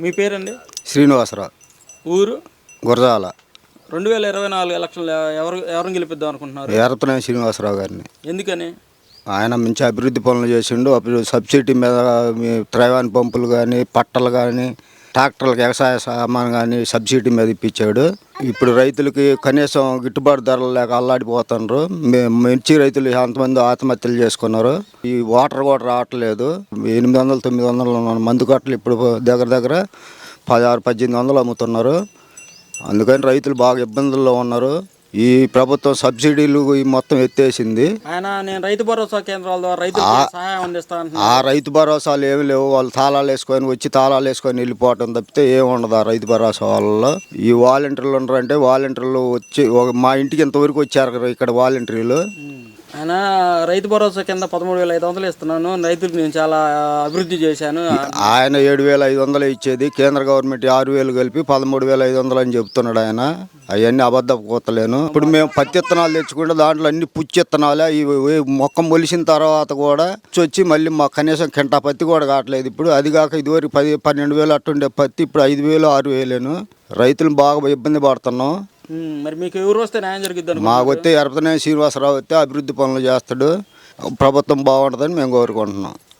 మీ పేరండి? శ్రీనివాసరావు. ఊరు? గురజాల. రెండు వేల ఇరవై నాలుగు ఎలక్షన్లు ఎవరు ఎవరిని గెలిపిద్దాం అనుకుంటున్నారు? ఏరతనే శ్రీనివాసరావు గారిని. ఎందుకని? ఆయన మంచి అభివృద్ధి పనులు చేసిండు అప్పుడు సబ్సిడీ మీద మీ త్రైవాన్ పంపులు కానీ పట్టలు కానీ ట్రాక్టర్లకు వ్యవసాయ సామాన్ కానీ సబ్సిడీ మీద ఇప్పించాడు. ఇప్పుడు రైతులకి కనీసం గిట్టుబాటు ధరలు లేక అల్లాడిపోతున్నారు మిర్చి రైతులు ఎంతమంది ఆత్మహత్యలు చేసుకున్నారు? ఈ వాటర్ కూడా రావట్లేదు. ఎనిమిది వందలు తొమ్మిది వందలు మందు కట్టలు ఇప్పుడు దగ్గర దగ్గర పదహారు పద్దెనిమిది వందలు అమ్ముతున్నారు. అందుకని రైతులు బాగా ఇబ్బందుల్లో ఉన్నారు. ఈ ప్రభుత్వం సబ్సిడీలు ఈ మొత్తం ఎత్తేసింది. ఆయన నేను రైతు భరోసా కేంద్రాల ద్వారా సహాయం ఆ రైతు భరోసాలు ఏమి లేవు. వాళ్ళు తాళాలు వేసుకొని వచ్చి తాళాలు వేసుకొని వెళ్ళిపోవటం తప్పితే ఏమి ఉండదు ఆ రైతు భరోసా వాళ్ళలో ఈ వాలంటీర్లు ఉన్నారంటే వాలంటీర్లు వచ్చి మా ఇంటికి ఇంతవరకు వచ్చారు ఇక్కడ వాలంటీర్లు. ఆయన రైతు భరోసా కింద పదమూడు వేల ఐదు వందలు ఇస్తున్నాను. రైతులకు నేను చాలా అభివృద్ధి చేశాను. ఆయన ఏడు వేల ఐదు వందలు ఇచ్చేది. కేంద్ర గవర్నమెంట్ ఆరు వేలు కలిపి పదమూడు వేల ఐదు వందలు అని చెప్తున్నాడు ఆయన. అవన్నీ అబద్ధ కోతలేను. ఇప్పుడు మేము పత్తి ఇత్తనాలు తెచ్చుకుంటే దాంట్లో అన్ని పుచ్చి విత్తనాలే ఇవి మొక్క మొలిసిన తర్వాత కూడా వచ్చి మళ్ళీ మా కనీసం కింటా పత్తి కూడా కావట్లేదు ఇప్పుడు. అది కాక ఇదివరకు పది పన్నెండు వేలు అట్టుండే పత్తి ఇప్పుడు ఐదు వేలు ఆరు వేలేను. రైతులు బాగా ఇబ్బంది పడుతున్నాం. మరి మీకు ఎవరు వస్తే న్యాయం జరిగిద్ది మాకు వస్తే ఎరపతనే శ్రీనివాసరావు వస్తే అభివృద్ధి పనులు చేస్తాడు. ప్రభుత్వం బాగుంటుందని మేము కోరుకుంటున్నాం.